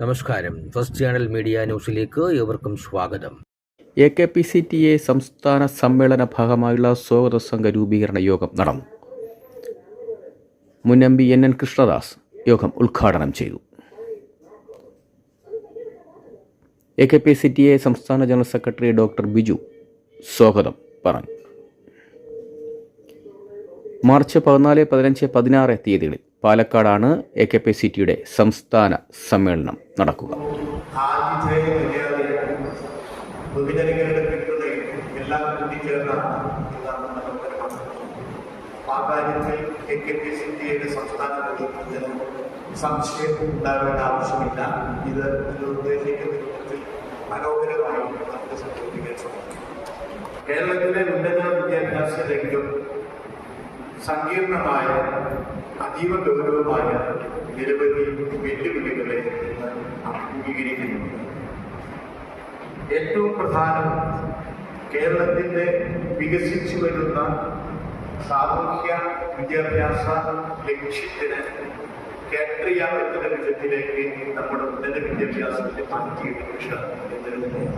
നമസ്കാരം. First channel media ന്യൂസിലേക്ക് ഏവർക്കും സ്വാഗതം. A K P C T A സംസ്ഥാന സമ്മേളന ഭാഗമായുള്ള സ്വാഗത സംഘ രൂപീകരണ യോഗം നടന്നു. മുൻ M P N N Krishnadas യോഗം ഉദ്ഘാടനം ചെയ്തു. A K P C T A സംസ്ഥാന ജനറൽ സെക്രട്ടറി ഡോക്ടർ ബിജു സ്വാഗതം പറഞ്ഞു. മാർച്ച് പതിനാല് പതിനഞ്ച് പതിനാറ് തീയതികളിൽ പാലക്കാടാണ് എ കെ പി സി ടിയുടെ സംസ്ഥാന സമ്മേളനം നടക്കുക. കേരളത്തിലെ ഉന്നത വിദ്യാഭ്യാസ രംഗം സങ്കീർണമായ അതീവ ഗൗരവമായ നിരവധി വെല്ലുവിളികളെ അഭിമുഖീകരിക്കുന്നു. ഏറ്റവും പ്രധാനം കേരളത്തിന്റെ വികസിച്ചു വരുന്ന സാമൂഹ്യ വിദ്യാഭ്യാസ ലക്ഷ്യത്തിന് എന്ന വിധത്തിലേക്ക് നമ്മുടെ ഉന്നത വിദ്യാഭ്യാസത്തെ മാറ്റിയെടുക്കുക എന്നതിന്